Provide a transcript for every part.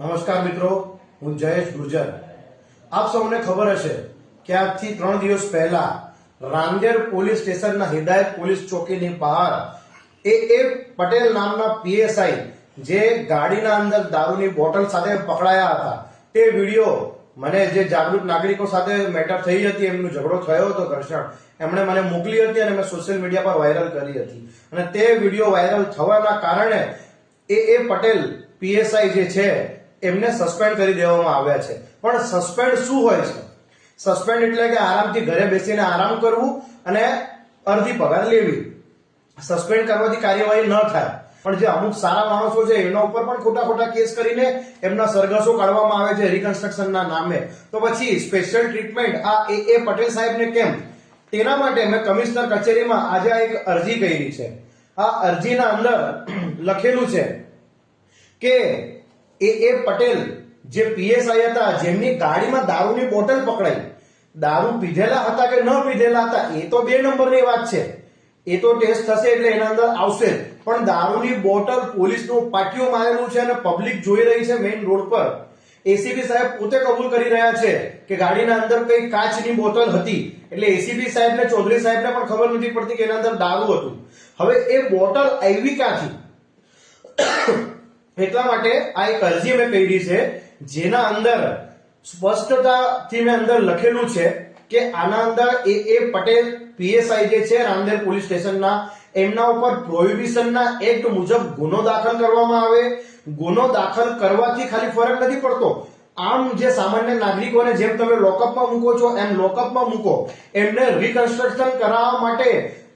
નમસ્કાર મિત્રો, હું જયેશ ગુર્જર. આપ સૌને ખબર હશે કે આજથી ત્રણ દિવસ પહેલા રાંદેર પોલીસ સ્ટેશનના હિદાયત પોલીસ ચોકીની બહાર એ એ પટેલ નામના પીએસઆઈ જે ગાડીના અંદર દારૂની બોટલ સાથે પકડાયા હતા, તે વીડિયો મને જે જાગૃત નાગરિકો સાથે મેટર થઈ હતી, એમનો ઝઘડો થયો હતો ઘર્ષણ, એમણે મને મોકલી હતી અને મેં સોશિયલ મીડિયા પર વાયરલ કરી હતી. અને તે વીડિયો વાયરલ થવાના કારણે એ એ પટેલ પીએસઆઈ જે છે એમને સસ્પેન્ડ કરી દેવામાં આવ્યા છે. પણ સસ્પેન્ડ શું હોય છે? સસ્પેન્ડ એટલે કે આરામથી ઘરે બેસીને આરામ કરવું અને અડધી પગાર લેવી. સસ્પેન્ડ કરવાથી કાર્યવાહી ન થાય. પણ જે અમુક સારા માણસો છે, એના ઉપર પણ ખોટા ખોટા કેસ કરીને એમના સરઘસો કાઢવામાં આવે છે રિકન્સ્ટ્રક્શનના નામે. તો પછી સ્પેશિયલ ટ્રીટમેન્ટ આ એ એ પટેલ સાહેબને કેમ? તેના માટે મેં કમિશનર કચેરીમાં આજે આ એક અરજી કરી છે. આ અરજીના અંદર લખેલું છે કે એ એ પટેલ જે પીએસઆઈ હતા, જેમની ગાડીમાં દારૂની બોટલ પકડાઈ. દારૂ પીધેલા હતા કે ન પીધેલા હતા, એ તો બે નંબરની વાત છે. એ તો ટેસ્ટ થશે એટલે એના અંદર આવશે પણ દારૂની બોટલ પોલીસનું પાટિયું મારેલું છે અને પબ્લિક જોઈ રહી છે મેઇન રોડ પર. એસીબી સાહેબ પોતે કબૂલ કરી રહ્યા છે કે ગાડીના અંદર કઈ કાચની બોટલ હતી. એટલે એસીબી સાહેબ ને ચૌધરી સાહેબને પણ ખબર નથી પડતી કે એના અંદર દારૂ હતું. હવે એ બોટલ આવી ક્યાંથી? એટલા માટે આ એક અરજી મેં કરી છે, જેના અંદર સ્પષ્ટતાથી મેં અંદર લખેલું છે કે આના અંદર એ એ પટેલ પીએસઆઈ જે છે, રામદેવ પોલીસ સ્ટેશનના, એમના ઉપર પ્રોહિબિશનના એક્ટ મુજબ ગુનો દાખલ કરવામાં આવે. ગુનો દાખલ કરવાથી ખાલી ફરક નથી પડતો. આમ જે સામાન્ય નાગરિકોને જેમ તમે લોકઅપમાં મૂકો છો, એમ લોકઅપમાં મૂકો. એમને રિકન્સ્ટ્રક્શન કરાવવા માટે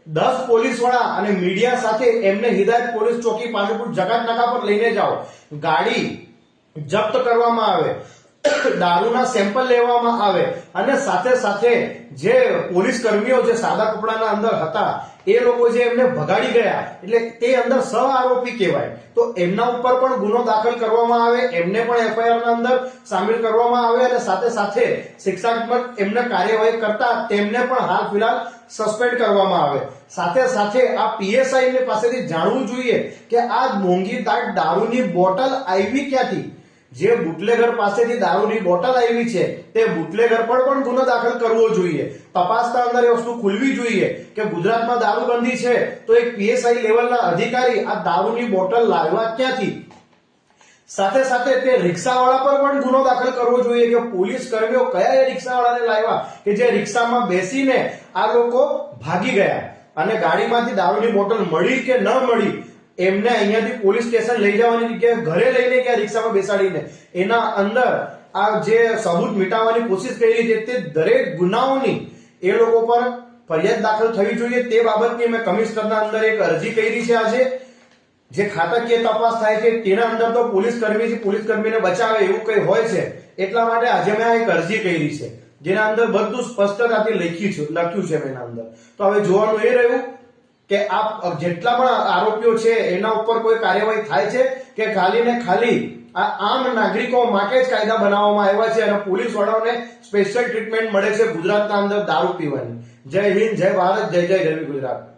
દસ પોલીસવાળા અને મીડિયા સાથે એમને હિદાયત પોલીસ ચોકી પાલનપુર જગત નાકા પર લઈને જાઓ. ગાડી જપ્ત કરવામાં આવે. દારૂના સેમ્પલ લેવામાં આવે અને સાથે સાથે જે પોલીસ કર્મીઓ જે સાદા કપડાના અંદર હતા, એ લોકો જે એમને ભગાડી ગયા, એટલે તે અંદર સહ આરોપી કહેવાય. તો એમના ઉપર પણ ગુનો દાખલ કરવામાં આવે, એમને પણ એફઆઈઆરના અંદર સામેલ કરવામાં આવે અને સાથે સાથે શિક્ષાત્મક એમને કાર્યવાહી કરતા તેમને પણ હાલ ફિલહાલ સસ્પેન્ડ કરવામાં આવે. સાથે સાથે આ પીએસઆઈ પાસેથી જાણવું જોઈએ કે આ મોંઘી તાટ દારૂની બોટલ આવી ક્યાંથી? જે બુટલેગર પાસેથી દારૂની બોટલ આવી છે, તે બુટલેગર પર પણ ગુનો દાખલ કરવો જોઈએ. તપાસના અંદર એ વસ્તુ ખુલવી જોઈએ કે ગુજરાતમાં દારૂબંધી છે, તો એક પીએસઆઈ લેવલના અધિકારી આ દારૂની બોટલ લાવવા ક્યાંથી? સાથે સાથે તે રિક્ષાવાળા પર પણ ગુનો દાખલ કરવો જોઈએ કે પોલીસ કર્મીઓ કયા એ રિક્ષાવાળાને લાવ્યા કે જે રિક્ષામાં બેસીને આ લોકો ભાગી ગયા અને ગાડીમાંથી દારૂની બોટલ મળી કે ન મળી એમને અહીંયાથી પોલીસ સ્ટેશન લઈ જવાની જગ્યાએ ઘરે લઈને ગયા રિક્ષામાં બેસાડીને? એના અંદર આ જે સબૂત મિટાવવાની કોશિશ કરી છે તે દરેક ગુનાઓની એ લોકો પર ફરિયાદ દાખલ થવી જોઈએ. તે બાબતની મેં કમિશનરના અંદર એક અરજી કરી છે આજે. જે ખાતાકીય તપાસ થાય છે તેના અંદર તો પોલીસ કર્મી છે, પોલીસ કર્મીને બચાવે એવું કઈ હોય છે. એટલા માટે આજે મેં આ એક અરજી કરી છે. જેના અંદર બધું સ્પષ્ટતાથી લખ્યું છે લખ્યું છે મેં એના અંદર. તો હવે જોવાનું એ રહ્યું કે આ જેટલા પણ આરોપીઓ છે, એના ઉપર કોઈ કાર્યવાહી થાય છે કે ખાલી ને ખાલી આ આમ નાગરિકો માટે જ કાયદા બનાવવામાં આવ્યા છે અને પોલીસ વડાઓને સ્પેશિયલ ટ્રીટમેન્ટ મળે છે ગુજરાતના અંદર દારૂ પીવાની? જય હિન્દ, જય ભારત, જય જય રવિ ગુજરાત.